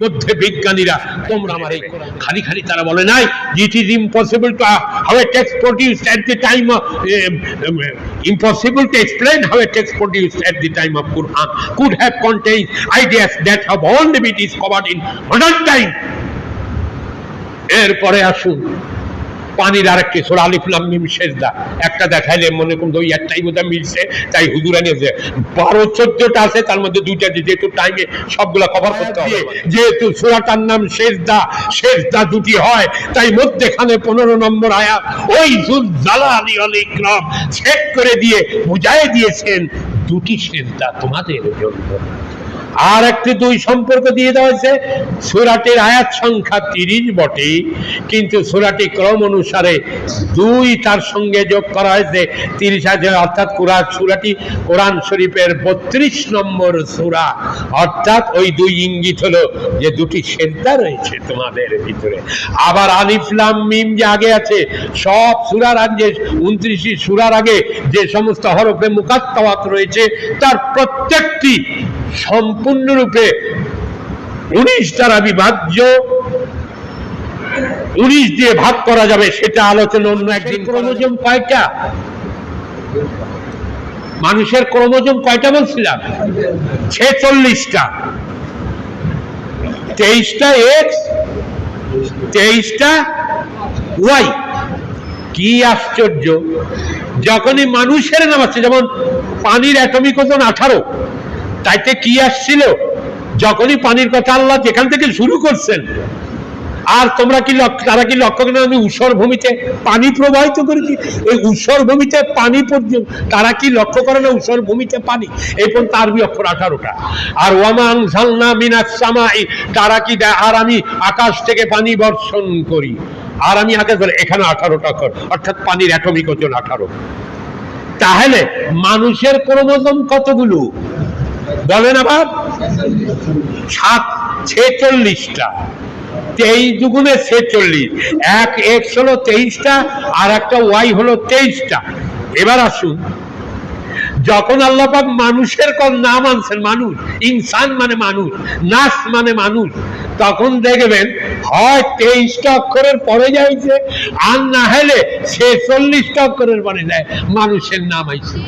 মধ্যে বিজ্ঞানীরা তোমরা আমার এই খালি খালি তারা বলে নাই it is impossible to how a text produce at the time impossible to explain how a text produce at the time of Quran could have contain ideas that have only been is covered in modern time এরপরে আসুন পানির আরেকটি সোরা আলিফ লাম মিম সেজদা। একটা দেখাইলে মনে করুন ওই একটাই বোধহয় মিলছে, তাই হুজুর আনিয়েছে বারো, চোদ্দটা আছে, তার মধ্যে দুইটা যেহেতু টাইমে সবগুলা কভার করতে হবে। যেহেতু সোরাটার নাম সেজদা সেজদা দুটি হয়, তাই মধ্যেখানে পনেরো নম্বর আয়াত ওই জুল জালা আলী আল ইকরাম চেক করে দিয়ে বুঝাই দিয়েছেন, দুটি সেজদা তোমাদের জন্য। আর একটি দুই সম্পর্ক দিয়ে দেওয়া হয়েছে। সুরাটির আয়াত সংখ্যা তিরিশ বটে, কিন্তু সুরাটি ক্রম অনুসারে দুই তার সঙ্গে যোগ করা হয়েছে। তিরিশ হাজার অর্থাৎ কোরআন সুরাটি, কোরআন শরীফের বত্রিশ নম্বর সুরা। অর্থাৎ ওই দুই ইঙ্গিত হলো যে দুটি সেদ্ধা রয়েছে তোমাদের ভিতরে। আবার আলিফলাম মিম যে আগে আছে, সব সুরার আগে উনত্রিশটি সুরার আগে যে সমস্ত হরফে মুকাত্তাওয়াত রয়েছে, তার প্রত্যেকটি সম্পূর্ণরূপে উনিশ দ্বারা বিভাজ্য। উনিশ দিয়ে ভাগ করা যাবে সেটা আলোচনা অন্য একদিন ক্রোমোজোম কয়টা? মানুষের ক্রোমোজোম কয়টা বলছিলাম? ছেচল্লিশটা। তেইশটা এক্স তেইশটা ওয়াই। কি আশ্চর্য! যখনই মানুষের নাম আছে যেমন পানির অ্যাটমিক ওজন আঠারো তাইতে কি আসছিল? যখনই পানির কথা আল্লাহ যেখান থেকে শুরু করছেন, আর তোমরা কি তারা কি লক্ষ্য করেন আমি উষর ভূমিতে পানি প্রবাহিত করেছি এই উষর ভূমিতে পানি পর্যন্ত তারা কি লক্ষ্য করে না উষর ভূমিতে পানি? এই পর্যন্ত আরবি অক্ষর আঠারোটা। আর ওয়ামান ঝালনা মিনাস সামাই তারা কি দেয়? আর আমি আকাশ থেকে পানি বর্ষণ করি। আর আমি আকাশ এখানে আঠারোটা অক্ষর। অর্থাৎ পানির অ্যাটমিক ওজন আঠারো। তাহলে মানুষের ক্রোমোজোম কতগুলো? বলেন আবার। সাত ছেচল্লিশটা তেইশ দুগুণে ছেচল্লিশ এক এক্স হলো তেইশটা আর একটা ওয়াই হলো তেইশটা। এবার আসুন যখন আল্লাপাক মানুষের কর নাম আনছেন মানুষ ইনসান মানে মানুষ নাস মানে মানুষ তখন দেখবেন হয় তেইশটা অক্ষরের পরে যাইছে আর না হলে ছেচল্লিশটা অক্ষরের পরে যায় মানুষের নাম আইছে।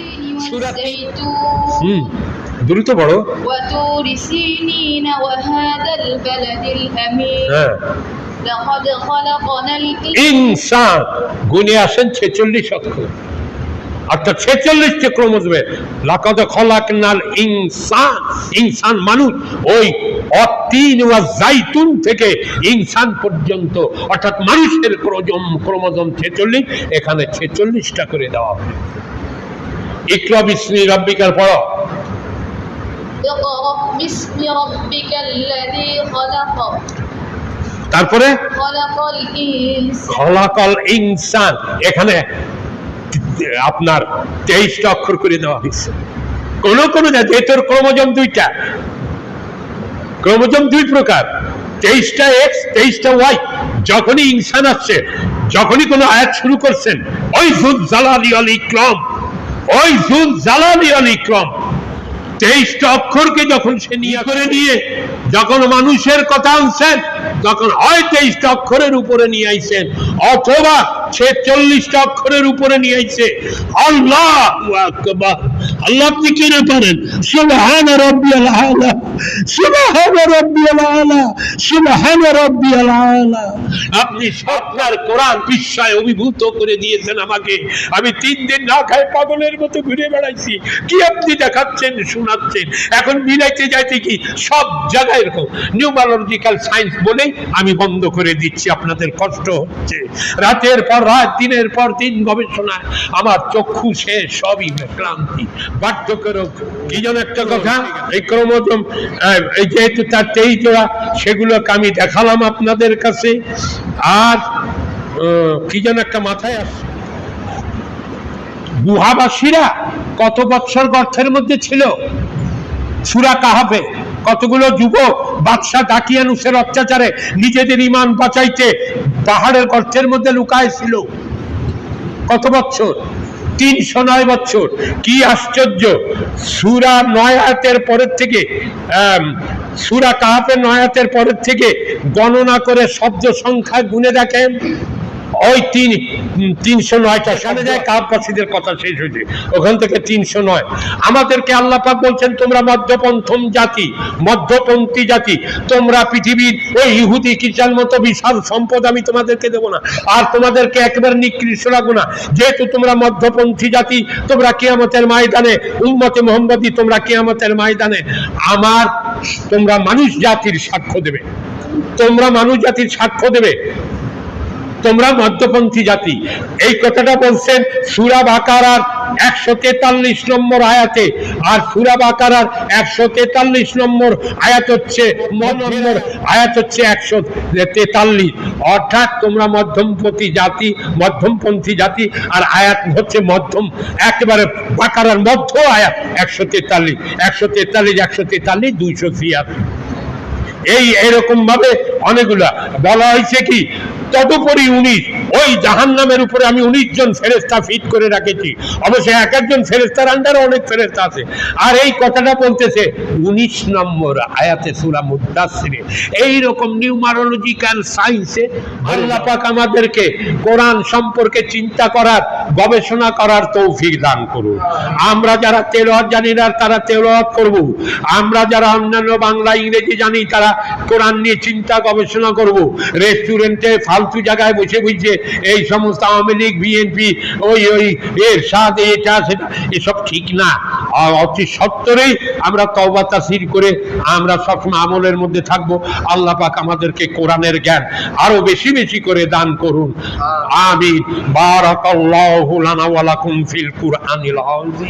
হম। দ্রুত পড়ো। হ্যাঁ। ইনসান। গুনে আসেন ছেচল্লিশ অক্ষর। অর্থাৎ ছেচল্লিশটি ক্রমজমে লাকাদ খলাক নাল ইনসান। ইনসান মানুষ। ওই অতিন ওয়া জাইতুন থেকে ইনসান পর্যন্ত। অর্থাৎ মানুষের ক্রোজম ক্রোমোজম ছেচল্লিশ। এখানে ছেচল্লিশটা করে দেওয়া হবে ইকলব রব্বিকার পড়া। তারপরে? খলাকল ইনসান এখানে আপনার তেইশটা অক্ষর করে দেওয়া হয়েছে। কোন কোন যেহেতুর ক্রমজম দুইটা। ক্রমজম দুই প্রকার। তেইশটা এক্স তেইশটা ওয়াই যখনই ইনসান আসছে যখনই কোনো আয়াত শুরু করছেন ওই জুন জালালি আল ইকরম ওই জুন জালালি আল ইকরম। তেইশটা অক্ষরকে যখন সে নিয়ে করে নিয়ে, যখন মানুষের কথা আনছেন, তখন হয় তেইশটা অক্ষরের উপরে নিয়ে আইছেন, অথবা ছেচল্লিশটা অক্ষরের উপরে নিয়ে আইছে। আল্লাহ আকবার। আল্লাহ আপনি কি না পারেন? সুবহান রাব্বিয়াল আলা, সুবহান রাব্বিয়াল আলা, সুবহান রাব্বিয়াল আলা। আপনি স্বপ্নার কোরআন বিস্ময় অভিভূত করে দিয়েছেন আমাকে। আমি তিন দিন না খাই পাগলের মতো ঘুরে বেড়াইছি। কি আপনি দেখাচ্ছেন, শোনাচ্ছেন? এখন মিলাইতে যাইতে কি? সব জায়গায় এরকম। নিউমালজিক্যাল সায়েন্স বলেই আমি বন্ধ করে দিচ্ছি। আপনাদের কষ্ট হচ্ছে। রাতের পর রাত, দিনের পর দিন গবেষণায় আমার চক্ষু শেষ, সবই ক্লান্তি যেহেতু তার তেই জোড়া, সেগুলোকে আমি দেখালাম আপনাদের কাছে। আর কি যেন একটা মাথায় আসছে গুহাবাসীরা কত বৎসর গর্থের মধ্যে ছিল? সুরা কাহাবে কতগুলো যুবক বাদশাহ দাকিয়ানুসের অত্যাচারে নিজেদের ইমান বাঁচাইতে পাহাড়ের গর্তের মধ্যে লুকায় ছিল। কত বছর তিনশো নয় বছর কি আশ্চর্য। সুরা নয়াতের পরের থেকে সুরা কাহাপের নয়াতের পরের থেকে গণনা করে শব্দ সংখ্যা গুনে দেখেন। ওই তিন তিনশো নয়টা যায় কথা শেষ হয়েছে। ওখান থেকে তিনশো নয়। আমাদেরকে আল্লাহ পাক বলছেন, তোমরা মধ্যপন্থম জাতি, মধ্যপন্থী জাতি, তোমরা পৃথিবীর ওই ইহুদি মতো বিশাল সম্পদ আমি তোমাদেরকে দেবো না। আর তোমাদেরকে একেবারে নিকৃষ্ট রাখব না। যেহেতু তোমরা মধ্যপন্থী জাতি, তোমরা কিয়ামতের ময়দানে, উম্মতে মোহাম্মদী, তোমরা কিয়ামতের ময়দানে আমার, তোমরা মানুষ জাতির সাক্ষ্য দেবে। তোমরা মানুষ জাতির সাক্ষ্য দেবে। তোমরা মধ্যপন্থী জাতি। এই কথাটা বলছেন সুরা বাকারার একশো তেতাল্লিশ নম্বর আয়াতে। আর সুরা বাকারার একশো তেতাল্লিশ নম্বর আয়াত হচ্ছে নম্বর আয়াত হচ্ছে একশো তেতাল্লিশ অর্থাৎ তোমরা মধ্যমপন্থী জাতি মধ্যমপন্থী জাতি, আর আয়াত হচ্ছে মধ্যম, একেবারে বাকারার মধ্য আয়াত, একশো তেতাল্লিশ একশো তেতাল্লিশ একশো তেতাল্লিশ দুইশো ছিয়াত্তর। এই এরকম ভাবে অনেকগুলা। বলা হয়েছে কি তদুপরি উনিশ ওই জাহান নামের উপরে আমি উনিশ জন ফেরেস্তা ফিট করে রাখেছি। অবশ্যই এক একজন ফেরেস্তার আন্ডারে অনেক ফেরেস্তা আছে। আর এই কথাটা বলতেছে উনিশ নম্বর আয়াতে সুরা মুদাসিরে এইরকম নিউমারোলজিক্যাল সায়েন্সে আল্লাহ পাক আমাদেরকে কোরআন সম্পর্কে চিন্তা করার, গবেষণা করার তৌফিক দান করুন। আমরা যারা তেলোয়াত জানি না, তারা তেলোয়াত করব আমরা যারা অন্যান্য বাংলা, ইংরেজি জানি, তারা কোরআন নিয়ে চিন্তা গবেষণা করব। রেস্টুরেন্টে ফালতু জায়গায় বসে বুঝছে এই সমস্ত আওয়ামী লীগ বিএনপি ওই ওই এর সাথে এটা সেটা এসব ঠিক না। অতি সত্তরেই আমরা তওবা তাসির করে আমরা সবসময় আমলের মধ্যে থাকব। আল্লাহ পাক আমাদেরকে কোরআনের জ্ঞান আরও বেশি বেশি করে দান করুন। আমিন। বারাকাল্লাহু লানা ওয়া লাকুম ফিল কুরআনিল আযীম।